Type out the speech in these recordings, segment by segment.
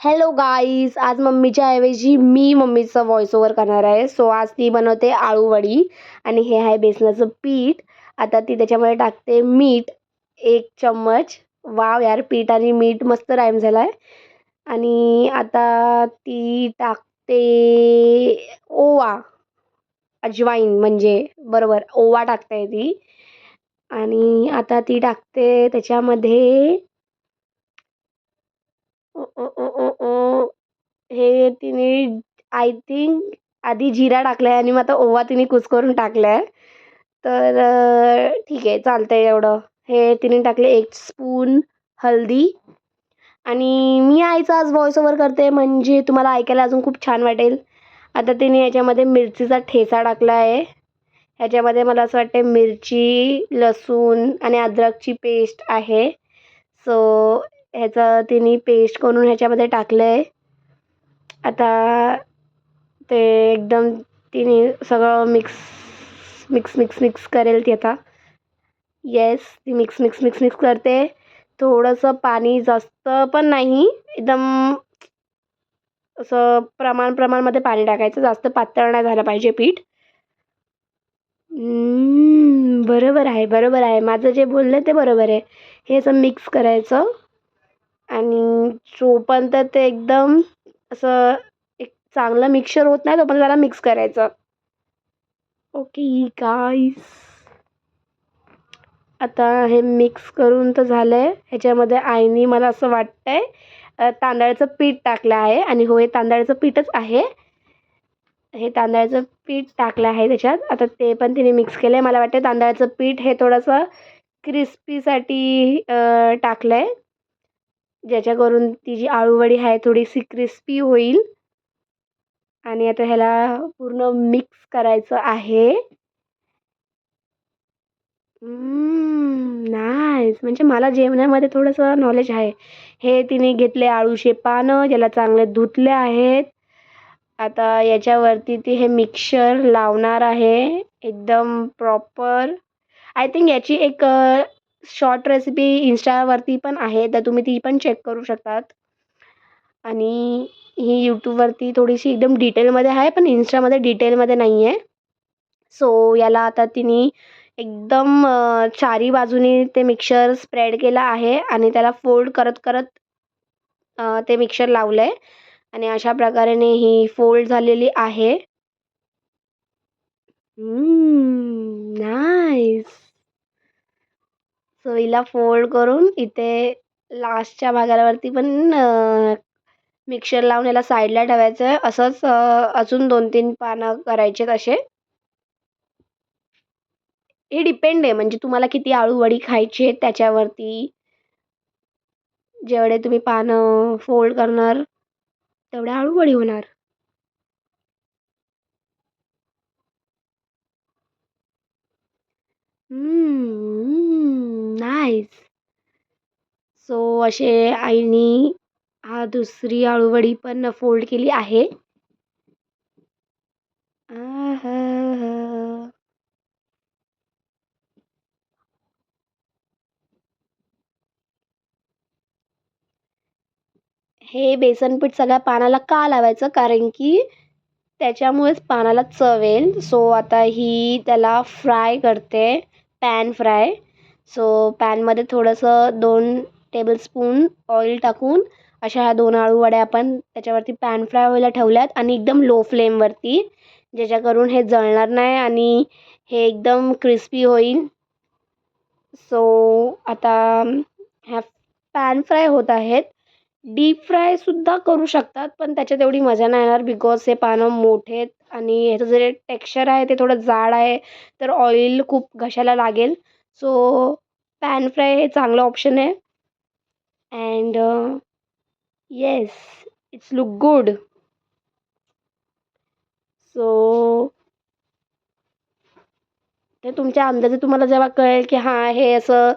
Hello guys आज मम्मीच्या ऐवजी मी मम्मीचं व्हॉइस ओव्हर करणार आहे. सो आज ती बनवते आळूवडी आणि हे आहे बेसनाचं पीठ. आता ती त्याच्यामध्ये टाकते मीठ एक चम्मच. वाव यार पीठ आणि मीठ मस्त राईम झाला आहे आणि आता ती टाकते ओवा. अजवाईन म्हणजे बरोबर ओवा टाकते ती. आणि आता ती टाकते त्याच्यामध्ये हे तिने आय थिंक आधी जिरा टाकला आहे आणि मग आता ओवा तिने कुस्करून टाकला आहे तर ठीक आहे चालतं आहे एवढं. हे तिने टाकले एक स्पून हळदी आणि मी आईचा आज व्हॉइस ओव्हर करते म्हणजे तुम्हाला ऐकायला अजून खूप छान वाटेल. आता तिने याच्यामध्ये मिरचीचा ठेचा टाकला आहे ह्याच्यामध्ये मला असं वाटते मिरची लसूण आणि अद्रकची पेस्ट आहे. सो ह्याचं तिने पेस्ट करून ह्याच्यामध्ये टाकलं आहे आता ते एकदम तिने सगळं मिक्स मिक्स मिक्स मिक्स करेल ती आता. येस ती मिक्स मिक्स मिक्स मिक्स करते. थोडंसं पाणी जास्त पण नाही. एकदम असं प्रमाण प्रमाणमध्ये पाणी टाकायचं. जास्त पातळ नाही झालं पाहिजे पीठ. बरोबर आहे बरोबर आहे. माझं जे बोललं ते बरोबर आहे. हे असं मिक्स करायचं. आणि जोपर्यंत ते एकदम असं एक चांगलं मिक्सचर होत नाही तोपर्यंत त्याला मिक्स करायचं. ओके गाईस आता हे मिक्स करून तर झालं आहे ह्याच्यामध्ये आईने मला असं वाटतं आहे तांदळाचं पीठ टाकलं आहे आणि हो हे तांदळाचं पीठच आहे. हे तांदळाचं पीठ टाकलं आहे त्याच्यात. आता ते पण तिने मिक्स केलं आहे मला वाटतं तांदळाचं पीठ हे थोडंसं क्रिस्पीसाठी टाकलं आहे ज्याच्याकरून ती जी आळूवडी आहे थोडीशी क्रिस्पी होईल. आणि आता ह्याला पूर्ण मिक्स करायचं आहे. नाही म्हणजे मला जेवणामध्ये थोडंसं नॉलेज आहे. हे तिने घेतले आळूचे पानं ज्याला चांगले धुतले आहेत. आता याच्यावरती ती हे मिक्सर लावणार आहे. एकदम प्रॉपर आय थिंक याची एक शॉर्ट रेसिपी इंस्टावरती पण आहे तर तुम्ही ती पण चेक करू शकतात. आणि ही यूट्यूबवरती थोडीशी एकदम डिटेलमध्ये आहे पण इंस्टामध्ये डिटेलमध्ये नाही आहे सो याला आता तिने एकदम चारी बाजूनी ते मिक्सर स्प्रेड केलं आहे आणि त्याला फोल्ड करत करत ते मिक्सर लावलं आहे आणि अशा प्रकारेने ही फोल्ड झालेली आहे. नाईस सो हिला फोल्ड करून इथे लास्टच्या भागावरती पण मिक्सर लावून याला साईडला ठेवायचं आहे. असंच अजून दोन तीन पानं करायचे तसे हे डिपेंड आहे. म्हणजे तुम्हाला किती आळूवडी खायची आहे त्याच्यावरती. जेवढे तुम्ही पानं फोल्ड करणार तेवढ्या आळूवडी होणार. हम्म. असे आईनी हा दुसरी आळूवडी पण फोल्ड केली आहे. हे. बेसनपीठ सगळ्या पानाला का लावायचं? कारण की त्याच्यामुळेच पानाला चव येईल. सो आता ही त्याला फ्राय करते. पॅन फ्राय सो पॅनमध्ये थोडंसं दोन टेबलस्पून ऑइल टाकून अशा ह्या दोन आळूवड्या आपण त्याच्यावरती पॅन फ्राय व्हायला ठेवल्यात आणि एकदम लो फ्लेमवरती ज्याच्याकरून हे जळणार नाही आणि हे एकदम क्रिस्पी होईल. सो आता ह्या पॅन फ्राय होत आहेत. डीप फ्रायसुद्धा करू शकतात पण त्याच्यात एवढी मजा नाही येणार बिकॉज हे पानं मोठे आहेत आणि ह्याचं जे टेक्स्चर आहे ते थोडं जाड आहे तर ऑइल खूप घशाला लागेल. सो पॅन फ्राय हे चांगलं ऑप्शन आहे. And yes it's look good so ते तुमच्या अंदाजे तुम्हाला जेव्हा कळेल की हां हे असं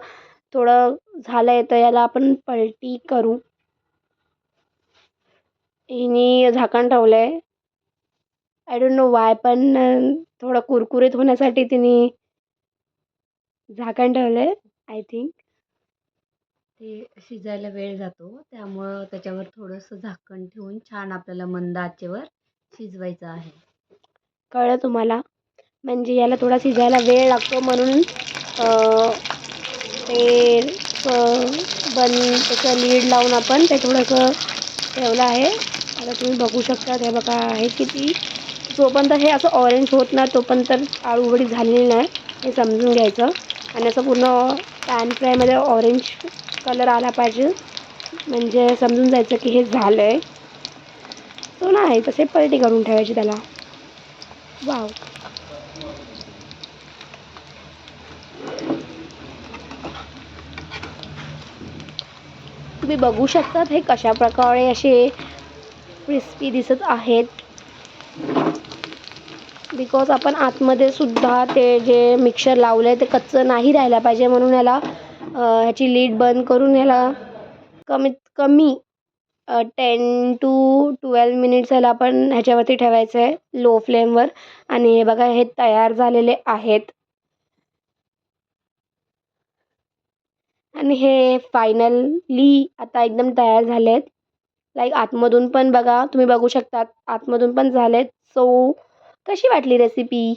थोडं झालं आहे तर याला आपण पलटी करू. हिने झाकण ठेवलं आहे आय डोंट नो वाय पण थोडं कुरकुरीत होण्यासाठी तिने झाकण ठेवलं आहे आय थिंक ते शिजायला वेळ जातो. त्यामुळं त्याच्यावर थोडंसं झाकण ठेवून छान आपल्याला मंद आचेवर शिजवायचं आहे. कळलं तुम्हाला? म्हणजे याला थोडा शिजायला वेळ लागतो म्हणून ते बन त्याचं लीड लावून आपण ते थोडंसं ठेवलं आहे. आता तुम्ही बघू शकता हे बघा आहे किती जोपर्यंत हे असं ऑरेंज होत नाही तोपर्यंत आळू उघडी झालेली नाही हे समजून घ्यायचं. आणि असं पूर्ण पॅन फ्रायमध्ये ऑरेंज कलर आला पाहिजे. म्हणजे समजून जायचं की हे झालं आहे तो नाही तसे पलटी करून ठेवायची त्याला. वाव. तुम्ही बघू शकतात हे कशा प्रकारे असे क्रिस्पी दिसत आहेत. बिकॉज आपण आतमध्ये सुद्धा ते जे मिक्सर लावलं आहे ते कच्चं नाही राहायला पाहिजे म्हणून याला ह्याची लीड बंद करून ह्याला कमीत कमी टेन टू ट्वेल्व मिनिट्स ह्याला आपण ह्याच्यावरती ठेवायचं आहे लो फ्लेमवर आणि हे बघा हे तयार झालेले आहेत. आणि हे फायनली आता एकदम तयार झाले आहेत लाईक आतमधून पण बघा तुम्ही बघू शकतात आतमधून पण झालेत. सो कशी वाटली रेसिपी